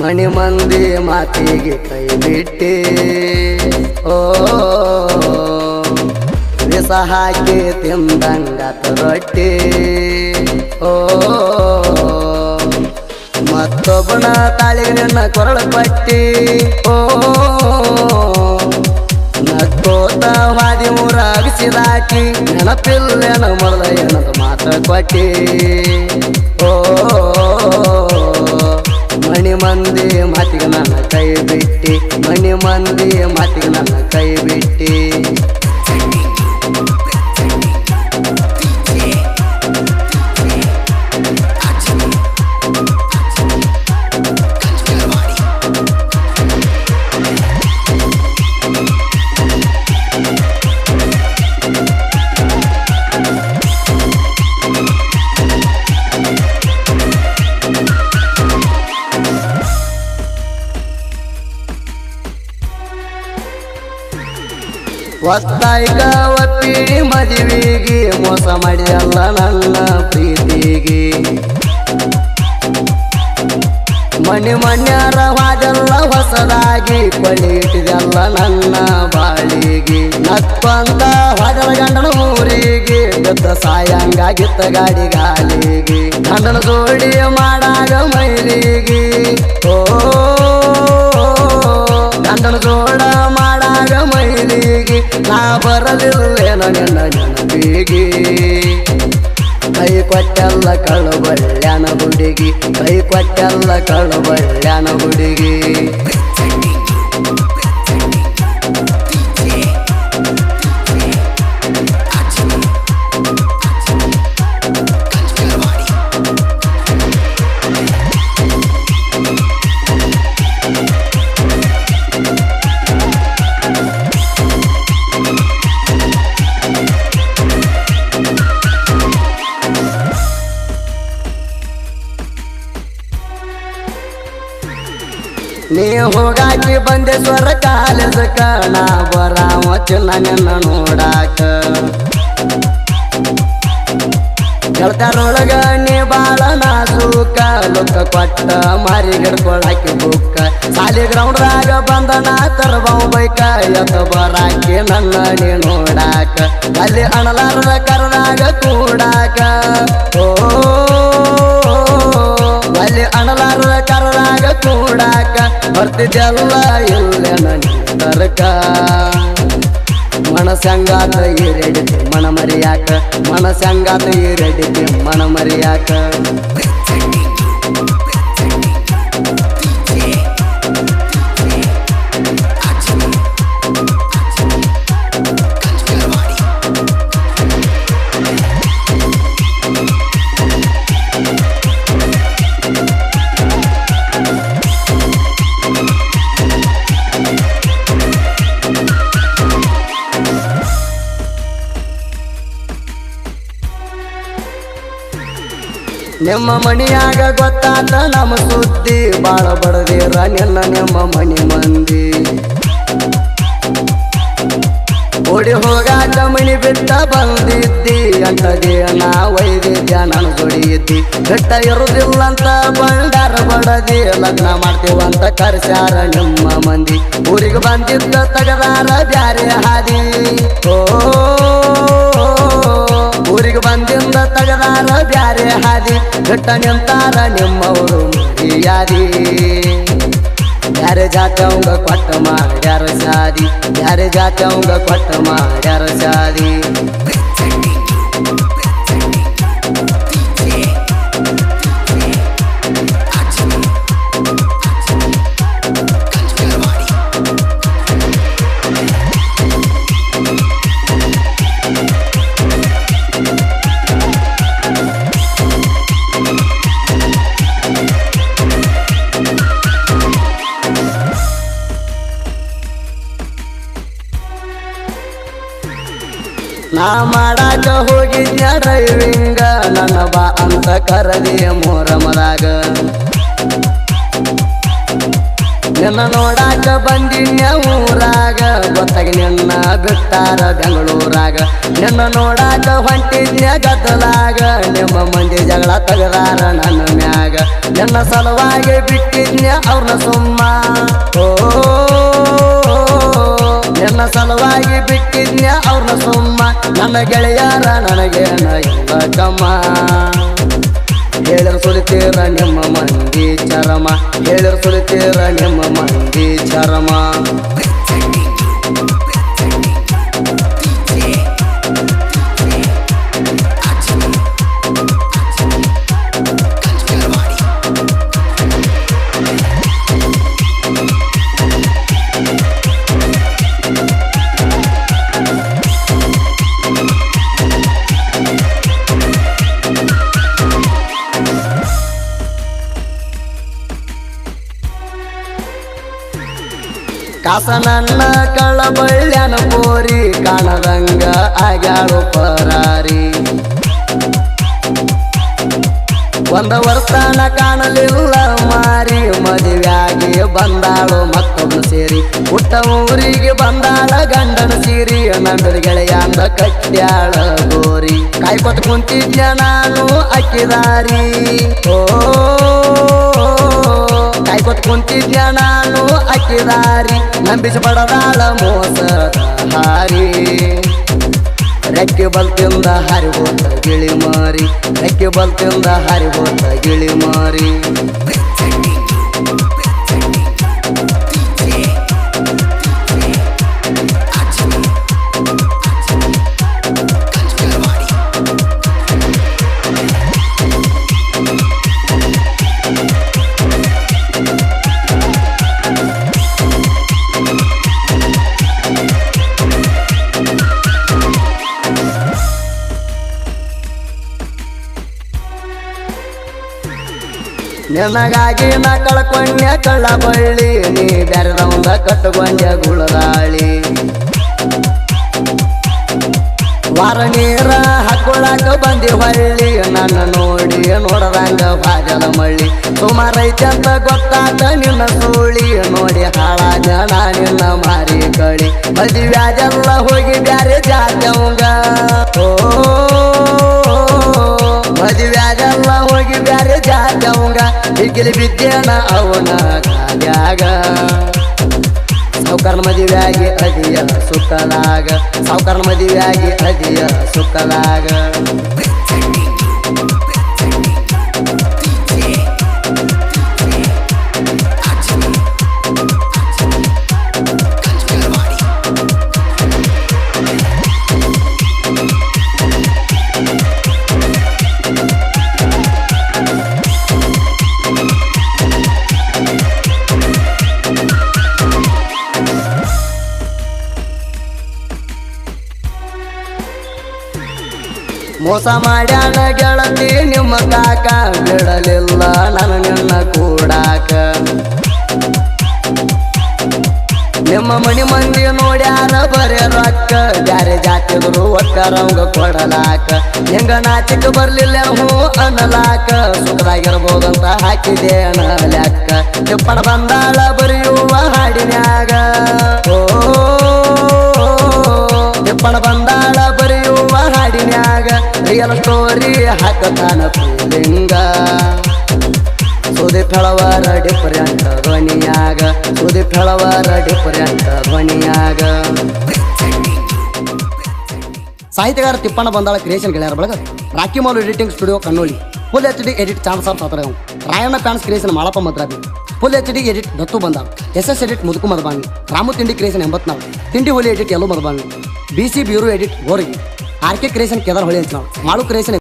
ಮಣಿ ಮಂದಿ ಮಾತಿಗೆ ಕೈ ಬಿಟ್ಟೆ ಓ, ವಿಷ ಹಾಕಿ ತಿಂದಂಗತ ರೊಟ್ಟಿ ಓ, ಮತ್ತೊಬ್ಬನ ತಾಳಿಗೆ ನಿನ್ನ ಕೊರಳು ಪಟ್ಟಿ. ಓ, ನಕ್ಕೋತ ವಾದಿ ಮೂರ ಅಗಸಿದಾಕಿ ನೆನಪಿಲ್ಲ ಮೊದಲ ಏನದು ಮಾತ ಕೊಟ್ಟಿ. ಓ ಮಂದಿ ಮಾತಿಗೆ ನನ್ನ ಕೈ ಬಿಟ್ಟಿ. ಮನೆ ಮಂದಿ ಮಾತಿಗೆ ನನ್ನ ಕೈ ಬಿಟ್ಟಿ. ಒತ್ತಾಯ್ಕ ಒತ್ತಿ ಮದುವೆಗೆ ಮೋಸ ಮಾಡಿಯಲ್ಲ ನನ್ನ ಪ್ರೀತಿಗೆ. ಮಣಿ ಮಣ್ಯಾರ ವಾದಲ್ಲ ಹೊಸದಾಗಿ ಇಟ್ಟಿದೆಲ್ಲ ನನ್ನ ಬಾಳಿಗೆ. ನಕ್ಕಂತ ಹೊದಲ ಗಂಡನ ಊರಿಗೆ ಬಿದ್ದ ಸಾಯಂಗಾಗಿತ್ತ ಗಾಡಿ ಗಾಲಿಗೆ ಗಂಡನ ಜೋಡಿ ಮಾಡಾಗ ಮೈಲಿಗೆ. ಓ ಬರಲಿಲ್ಲೇನ ನನ್ನ ನೆನಪಿಗೆ? ಕೈ ಕೊಟ್ಟೆಲ್ಲ ಕಳು ಬಳ್ಳ್ಯಾನ ಹುಡುಗಿ. ಕೈ ಕೊಟ್ಟೆಲ್ಲ ಕಳು ಬಳ್ಳ್ಯಾನ ಹುಡುಗಿ. ನೀ ಹೋಗಾಕಿ ಬಂದೆ ಸ್ವರ ಕಾಲೇಜಕ್ಕ ನಾ ಬರ ಚಿನ್ನ ನಿನ್ನ ನೋಡಾಕ. ಗೆಳತಾರೊಳಗ ನೀ ಬಾಳ ನಾಸೂಕ ಲುಕ್ಕ ಕೊಟ್ಟ ಮಾರಿ ಗಿಡ್ಕೊಳಾಕಿ ಬುಕ್ಕ. ಸಾಲಿ ಗ್ರೌಂಡ್ದಾಗ ಬಂದ ನಾ ತರಬಾವ್ ಬೈಕ, ಎತ್ತ ಬರಾಕಿ ನನ್ನ ನೀ ನೋಡಾಕ. ಅಲ್ಲಿ ಅಣಲಾರದ ಕರ್ನಾಗ ಕೂಡಾಕ. ಓ, ಅಲ್ಲಿ ಅಣಲಾರದ ಕರ್ನಾಗ ಕೂಡಾಕ. ಬರ್ತಿದ್ದೆಲ್ಲ ಇಲ್ಲೆ ನನ್ನ ತರಕ ಮನಸಂಗಾತ ಈರೆಡಿತಿ ಮನ ಮರಿಯಾಕ ಮನಸಂಗಾತ ಈರೆಡಿತಿ ಮನ ಮರಿಯಾಕ ನಿಮ್ಮ ಮಣಿಯಾಗ ಗೊತ್ತಾತ ನಮ್ಮ ಸುದ್ದಿ. ಬಾಳ ಬಡದಿರ ನಿನ್ನ ನಿಮ್ಮ ಮಣಿ ಮಂದಿ. ಓಡಿ ಹೋಗಾಟ ಮನಿ ಬಿಟ್ಟ ಬಂದಿದ್ದಿ. ಅಂತದೇ ನಾ ವೈದ್ಯ ನಾನು ಜೋಡಿಯಿದ್ದಿ ಬೆಟ್ಟ ಇರುದಿಲ್ಲ ಅಂತ ಬಂಗಾರ ಬಡದಿ. ಲಗ್ನ ಮಾಡ್ತೀವಂತ ಕರ್ಸಾರ ನಿಮ್ಮ ಮಂದಿ. ಊರಿಗೆ ಬಂದಿದ್ದ ತಗದಾರ ಬ್ಯಾರೆ ಹಾದಿ. ಓ ಊರಿಗೆ ಬಂದಿಂದ ತಗದಾರ ಬ್ಯಾರೆ ಹಾದಿ. ಬಿಟ್ಟ ನಿಂತಾರ ನಿಮ್ಮವರು ಯಾರಿ ಯಾರ ಜಾತವಂಗ ಕೊಟ್ಟ ಮಾಡ್ಯಾರ ಸಾದಿ. ಯಾರ ಜಾತವಂಗ ಕೊಟ್ಟ ಮಾಡ್ಯಾರ ಸಾದಿ. ನಾ ಮಾಡಾಕ ಹೋಗಿದ್ಯ ಡ್ರೈವಿಂಗ ನನ್ನ ಬಾ ಅಂತ ಕರದಿ ಮೊರಮದಾಗ. ನಿನ್ನ ನೋಡಾಕ ಬಂದಿನ್ಯ ಊರಾಗ. ಗೊತ್ತಾಗಿ ನಿನ್ನ ಬಿಟ್ಟಾರ ಬೆಂಗಳೂರಾಗ. ನಿನ್ನ ನೋಡಾಕ ಹೊಂಟಿದ್ಯ ಗದ್ದಲಾಗ. ನಿಮ್ಮ ಮಂದಿ ಜಗಳ ತಗದಾರ ನನ್ನ ಮ್ಯಾಗ. ನಿನ್ನ ಸಲುವಾಗಿ ಬಿಟ್ಟಿದ್ಯ ಅವ್ರನ್ನ ಸುಮ್ಮ. ಓ ನಿನ್ನ ಸಲುವಾಗಿ ಬಿಟ್ಟಿದ್ಯ ಅವ್ರನ್ನ ಸುಮ್ಮ. ನನ್ನ ಗೆಳೆಯರ ನನಗೆ ಕಮ್ಮ ಹೇಳಿರ್ ಸುಳಿತೀರ ನಿಮ್ಮ ಮಂದಿ ಚರಮ. ಹೇಳರು ಸುಳಿತೀರ ನಿಮ್ಮ ಮಂದಿ ಚರಮ. ಕಾಸ ನನ್ನ ಕಳಬಳ್ಳ್ಯನ ಕೋರಿ ಕಾಣದಂಗ ಆಗ್ಯಾಳು ಪರಾರಿ. ಒಂದ ವರ್ಷನ ಕಾಣಲಿಲ್ಲ ಮಾರಿ, ಮದುವೆಯಾಗಿ ಬಂದಾಳು ಮತ್ತೊಂದು ಸೇರಿ. ಹುಟ್ಟ ಊರಿಗೆ ಬಂದಾಳ ಗಂಡನ ಸೀರಿ ನಡೀಗೆ ಅಂದ ಕಟ್ಟ್ಯಾಳ ಗೋರಿ. ಕಾಯ್ಕೊತ್ ಕುಂತಿದ್ಯ ನಾನು ಅಕ್ಕಿದಾರಿ ಓ ಕಾಯ್ಕೊತ್ ಕುಂತಿದ್ಯ ನಾನು ಅಕ್ಕಿದಾರಿ ನಂಬಿಸಿ ಬಡದಾಳ ಮೋಸ ಹಾರಿ. ರೆಕ್ಕೆ ಬಲ್ತಿಂದ ಹಾರಿ ಹೋತ ಗಿಳಿ ಮಾರಿ. ರೆಕ್ಕೆ ಬಲ್ತಿಂದ ಹರಿಬೋತ ಗಿಳಿ ಮಾರಿ. ನಿನಗಾಗಿ ನಾ ಕಳ್ಕೊಂಡ್ಯ ಕಳ್ಳ ಬಳ್ಳಿ ನೀ ಬೆರೆದವಂದ ಕಟ್ಟಕೊಂಡ್ಯ ಗುಳದಾಳಿ ವಾರ ನೀರ ಹಾಕೊಳಕ ಬಂದಿ ಹೊಳ್ಳಿ, ನನ್ನ ನೋಡಿ ನೋಡದಂಗ ಭಾಗದ ಮಳ್ಳಿ. ಸುಮಾರೈತೆ ಅಂತ ಗೊತ್ತಾತ ನಿನ್ನ ಸೂಳಿ ನೋಡಿ ಹಾಳಾಗ ನಾ ನಿನ್ನ ಮಾರಿ ಕಳಿ. ಮದುವ್ಯಾದೆಲ್ಲ ಹೋಗಿ ಬ್ಯಾರೆ ಜಾತ್ಯವಂಗ. ಓ ಮದುವ್ಯಾದೆಲ್ಲ ಹೋಗಿ ಬ್ಯಾರೆ ಜಾತ್ಯವಂಗ ಬಿಗಿಲಿ ಬಿದ್ದೇನ ಅವನ ಕಾಲ್ಯಾಗ. ಸಾವುಕಾರನ ಮದುವೆಯಾಗಿ ಅದಿಯ ಸುತ್ತಲಾಗ. ಸಾವುಕಾರನ ಮದುವೆಯಾಗಿ ಅದಿಯ ಸುಖಲಾಗ ಮೋಸ ಮಾಡ್ಯಾನ ಗೆಳತಿ, ನಿಮ್ಮ ಕಾಕ ಬಿಡಲಿಲ್ಲ ನಾನು ನಿನ್ನ ಕೂಡಾಕ. ನಿಮ್ಮ ಮನಿ ಮಂದಿ ನೋಡ್ಯಾರ ಬರೇ ರೊಕ್ಕ, ಬ್ಯಾರೆ ಜಾತಿದ್ರು ಒಕ್ಕರಂಗ ಕೊಡಲಾಕ. ಹೆಂಗ ನಾಚಿಕ ಬರ್ಲಿಲ್ಲ ಹೂ ಅನ್ನಲಾಕ. ಸುಖದಾಗಿರ್ಬೋದಂತ ಹಾಕಿದೆ ಅನ್ನಲಾಕ ತಿಪ್ಪಣ ಬಂದಾಳ ಬರೆಯುವ ಹಾಡಿನ್ಯಾಗ. ಓ ತಿಪ್ಪಣ ಬರೆಯುವ ರಿಯಲ್ ಸ್ಟೋರಿ ಹಾಕತಾನ ಪೂಲಿಂಗ ಸುದಿ ಫಳವಾರ ಡಿಫರೆಂಟ್ ಧ್ವನಿಯಾಗ, ಸುದಿ ಫಳವಾರ ಡಿಫರೆಂಟ್ ಧ್ವನಿಯಾಗ. ಸಾಹಿತ್ಯಗಾರ ತಿಪ್ಪಣ್ಣ ಬಂದಾಳ ಕ್ರಿಯೇಷನ್ ಗೆಳೆಯರ ಬಳಗ ರಾಕಿ ಮಾಲ್ ಎಡಿಟಿಂಗ್ ಸ್ಟುಡಿಯೋ ಕಣ್ಣೋಳಿ. ಫುಲ್ ಎಚ್ ಡಿ ಎಡಿಟ್ ಚಾನ್ಸ್ ಸಾರ್ ಸಾತ್ರ ರಾಯಣ್ಣ ಪ್ಯಾನ್ಸ್ ಕ್ರಿಯೇಷನ್ ಮಾಳಪ್ಪ ಮದ್ರಾಬಿ ಫುಲ್ ಎಚ್ ಡಿ ಎಡಿಟ್ ದತ್ತು ಬಂದ ಎಸ್ ಎಸ್ ಎಡಿಟ್ ಮುದುಕು ಮದಬಾಂಗಿ ರಾಮು ತಿಂಡಿ ಕ್ರಿಯೇಷನ್ ಎಂಬತ್ನಾಲ್ಕು. ತಿಂಡಿ ಹುಲಿ ಎಡಿಟ್ ಎಲ್ಲೂ ಮದಬಾಂಗಿ ಬಿ ಸಿ ಬ್ಯೂರೋ ಎಡಿಟ್ ಗೋರಿಗೆ ಆರ್ ಕೆ ಕ್ರಿಯೇಷನ್ ಕೇದಾರ್ ಹೊಳಿ ನಾವು. ಮಾಳು ಕ್ರಿಯೇಷನ್